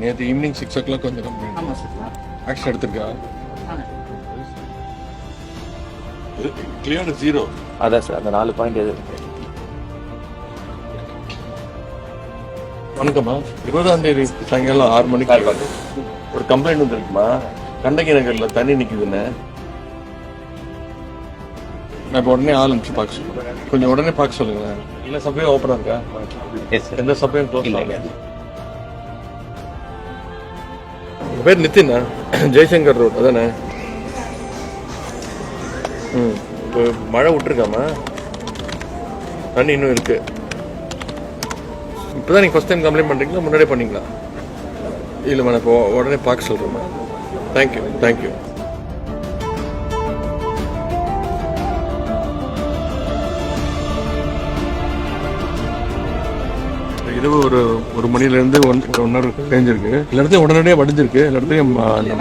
நேற்று evening six o'clock கொஞ்சம் complaint ஆமாம் சார் ஆக்ஷன் எடுத்திருக்கா? கிளியர் ஜீரோ அதான் சார் அந்த நாலு பாயிண்ட் எது? வணக்கம்மா. இருபதாம் தேதி சாயங்காலம் ஆறு மணிக்கு ஒரு கம்ப்ளைண்ட் வந்திருக்குமா? கண்டகி நகர்ல தண்ணி நிக்குதுன்னு. நான் இப்போ உடனே ஆள் அனுப்பிச்சு பார்க்க சொல்லுங்க கொஞ்சம் உடனே பார்க்க சொல்லுங்க எல்லா சபையும் ஓப்பனா இருக்கா? எஸ் சார் எந்த சபையும் க்ளோஸ் இல்ல. உங்கள் பேர் நிதினா ஜெய்சங்கர் ரோட் அதானே? ம் இப்போ மழை விட்டுருக்காமா? தண்ணி இன்னும் இருக்கு. இப்போதான் நீங்கள் ஃபஸ்ட் டைம் கம்ப்ளைண்ட் பண்ணுறீங்களா முன்னாடியே பண்ணிக்கலாம் இல்லைம்மா நான் இப்போ உடனே பார்க்க சொல்கிறேம்மா தேங்க்யூ தேங்க்யூ இரவு ஒரு ஒரு மணிலேருந்து ஒன் ஒன் ஹவர் ரேஞ்ச் இருக்கு எல்லா இடத்தையும் உடனடியாக வடிஞ்சிருக்கு. எல்லா இடத்தையும்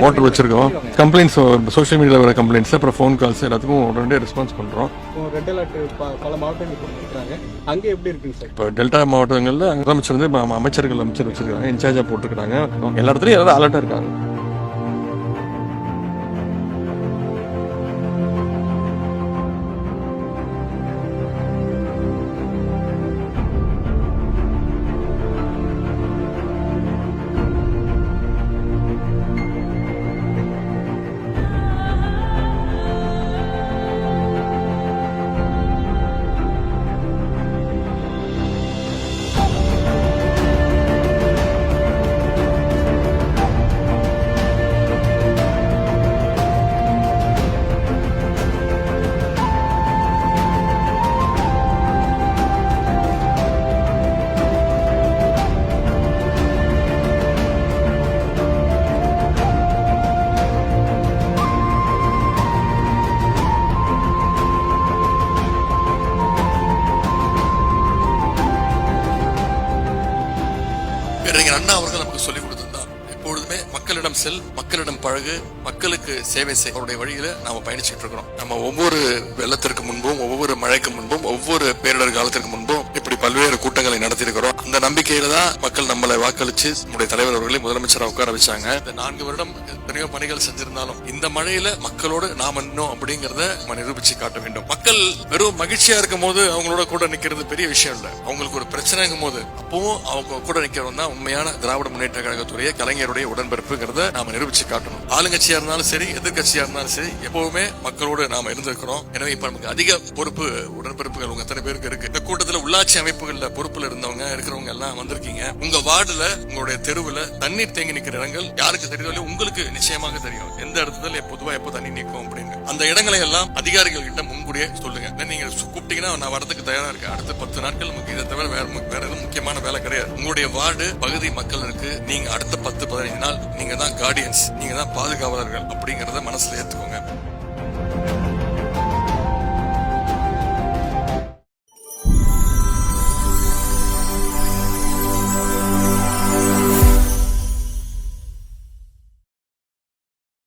மோட்டர் வச்சிருக்கோம். கம்ப்ளைண்ட்ஸ் சோஷியல் மீடியாவில் வர கம்ப்ளைண்ட்ஸ் அப்புறம் ஃபோன் கால்ஸ் எல்லாத்துக்கும் உடனடியாக ரெஸ்பான்ஸ் பண்ணுறோம் இப்போ ரெட் அலர்ட் பல மாவட்டங்கள் அங்கே எப்படி இருக்குங்க சார்? இப்போ டெல்டா மாவட்டங்களில் முதலமைச்சர் வந்து அமைச்சர்கள் அமைச்சர் வச்சிருக்காங்க இன்சார்ஜாக போட்டிருக்காங்க. எல்லா இடத்துலையும் எல்லாரும் அலர்ட்டாக இருக்காங்க. அண்ணா அவர்கள் நமக்கு சொல்லிக் கொடுத்திருந்தார். எப்பொழுதுமே மக்களிடம் செல் மக்களிடம் பழகு மக்களுக்கு சேவை செய். அவருடைய வழியில நாம பயணிச்சுட்டு இருக்கிறோம். நம்ம ஒவ்வொரு வெள்ளத்திற்கு முன்பும் ஒவ்வொரு மழைக்கு முன்பும் ஒவ்வொரு பேரிடர் காலத்திற்கு முன்பும் இப்படி பல்வேறு கூட்டங்களை நடத்தியிருக்கிறோம். அந்த நம்பிக்கையில தான் மக்கள் நம்மளை வாக்களிச்சு நம்முடைய தலைவர் அவர்களை முதலமைச்சராக உட்கார வச்சாங்க. இந்த நான்கு வருடம் எத்தனையோ பணிகள் செஞ்சிருந்தாலும் இந்த மழையில மக்களோடு நாம் இன்னும் அப்படிங்கறத நம்ம நிரூபிச்சு காட்ட வேண்டும். மக்கள் வெறும் மகிழ்ச்சியா இருக்கும் போது அவங்களோட கூட நிக்கிறது பெரிய விஷயம் இல்ல. அவங்களுக்கு ஒரு பிரச்சனைங்கும் போது அப்பவும் அவங்க கூட நிக்கிறவங்க தான் உண்மையான திராவிட முன்னேற்ற கழகத்துடைய கலைஞருடைய உடன்பிறப்புங்கிறத நாம நிரூபிச்சு காட்டணும். ஆளுங்கட்சியா இருந்தாலும் சரி எதிர்கட்சியா இருந்தாலும் சரி எப்பவுமே மக்களோடு நாம இருந்திருக்கிறோம். எனவே இப்ப நமக்கு அதிக பொறுப்பு உடன்பிறப்புகள் உங்க எத்தனை பேருக்கு இருக்கு? இந்த கூட்டத்தில் உள்ளாட்சி அமைப்புகள்ல பொறுப்புல இருந்தவங்க இருக்கிறவங்க எல்லாம் வந்திருக்கீங்க. உங்க வார்டுல உங்களுடைய தெருவுல தண்ணீர் தேங்கி நிக்கிற இடங்கள் யாருக்கு தெரியும் உங்களுக்கு நிச்சயமாக தெரியும். எந்த இடத்துல பொதுவா எப்போ தண்ணி நிற்கும் அப்படின்னு. அந்த இடங்களை எல்லாம் அதிகாரிகள் கிட்ட முன்கூடியே சொல்லுங்க. நீங்க கூப்பிட்டீங்கன்னா நான் வரதுக்கு தயாரா இருக்கேன். அடுத்த பத்து நாட்கள் நமக்கு இதை தவிர வேற வேற எதுவும் முக்கியமான வேலை கிடையாது. உங்களுடைய வார்டு பகுதி மக்களுக்கு நீங்க அடுத்த பத்து பதினைஞ்சு நாள் நீங்க தான் கார்டியன்ஸ் நீங்க தான் பாதுகாவலர்கள் அப்படிங்கறத மனசுல ஏத்துக்கோங்க.